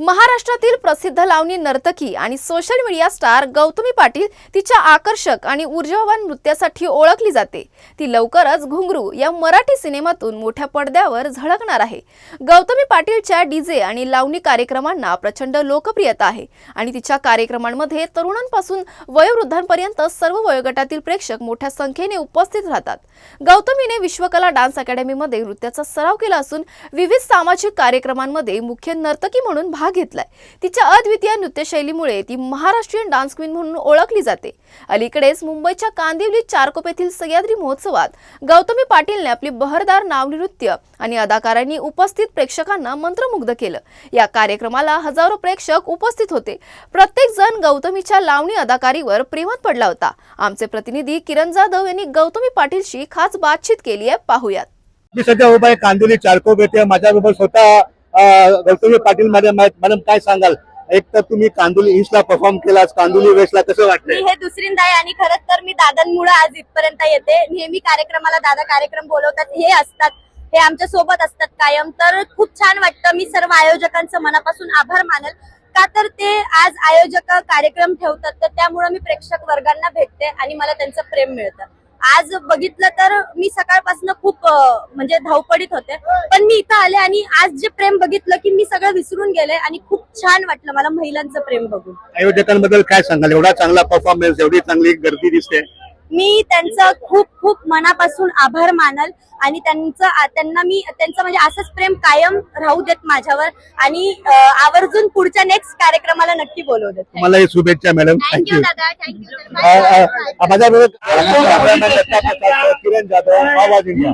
महाराष्ट्रातील प्रसिद्ध लावणी नर्तकी आणि social media star Gautami Patil तिच्या आकर्षक आणि ऊर्जावान नृत्यासाठी ओळखली जाते. ती लवकरच घुंगरू या मराठी सिनेमातून मोठ्या पडद्यावर झळकणार आहे. गौतमी पाटीलच्या डीजे आणि लावणी कार्यक्रमांना प्रचंड लोकप्रियता आहे आणि तिच्या कार्यक्रमांमध्ये तरुणांपासून वयोवृद्धांपर्यंत सर्व वयोगटातील प्रेक्षक मोठ्या संख्येने उपस्थित राहतात. गौतमीने विश्वकला डान्स अकॅडमीमध्ये नृत्याचा सराव केला असून विविध सामाजिक कार्यक्रमांमध्ये मुख्य नर्तकी म्हणून भाग घेतलाय. तिच्या अद्वितीय नृत्यशैलीमुळे ती महाराष्ट्रीयन डान्स क्वीन म्हणून ओळखली जाते. अलीकडेच मुंबईच्या कांदिवली चारकोप येथील सह्याद्री महोत्सवात गौतमी पाटीलने आपली बहरदार नाव नृत्य आणि अदाकारांनी उपस्थित प्रेक्षकांना मंत्रमुग्ध केलं. या कार्यक्रमाला हजारो प्रेक्षक उपस्थित होते. प्रत्येक जण गौतमीच्या लावणी अदाकारीवर प्रेमात पडला होता. आमचे प्रतिनिधी किरण जाधव यांनी गौतमी पाटीलशी खास बातचीत केली आहे. पाहूयात. मी सध्या उभा आहे कांदिवली चारकोप येथे. माझ्याबरोबर स्वतः गौतमी पाटील मॅडम आहेत. मॅडम काय सांगाल? एक तर तुम्ही कांदुली ईस्टला परफॉर्म केला कांदुली वेस्टला कसं वाटलं हे दुसरींदा आहे आणि खरंच तर मी दादांमुळे आज इथपर्यंत येते. नेहमी कार्यक्रमाला दादा कार्यक्रम बोलवतात. हे असतात. हे आमच्यासोबत असतात कायम. तर खूप छान वाटतं. मी सर्व आयोजकांचं मनापासून आभार मानल. का तर ते आज आयोजक कार्यक्रम ठेवतात तर त्यामुळे मी प्रेक्षक वर्गांना भेटते आणि मला त्यांचं प्रेम मिळतं. आज बघितलं तर मी सकाळपासून खूप म्हणजे धावपडीत होते. पण मी इथं आले आणि आज जे प्रेम बघितलं की मी सगळं विसरून गेले आणि खूप छान वाटलं मला महिलांचं प्रेम बघून. आयोजकांबद्दल काय सांगाल? एवढा चांगला परफॉर्मन्स एवढी चांगली गर्दी दिसते. मी त्यांचं खूप खूप मनापासून आभार मानल आणि त्यांचं त्यांना मी त्यांचं म्हणजे असंच प्रेम कायम राहू देत माझ्यावर आणि आवर्जून पुढच्या नेक्स्ट कार्यक्रमाला नक्की बोलवू देत तुम्हाला सुभेच्छा madam thank you thank you दादा. थँक्यू माझ्याबरोबर किरण जाधव आवाज इंडिया.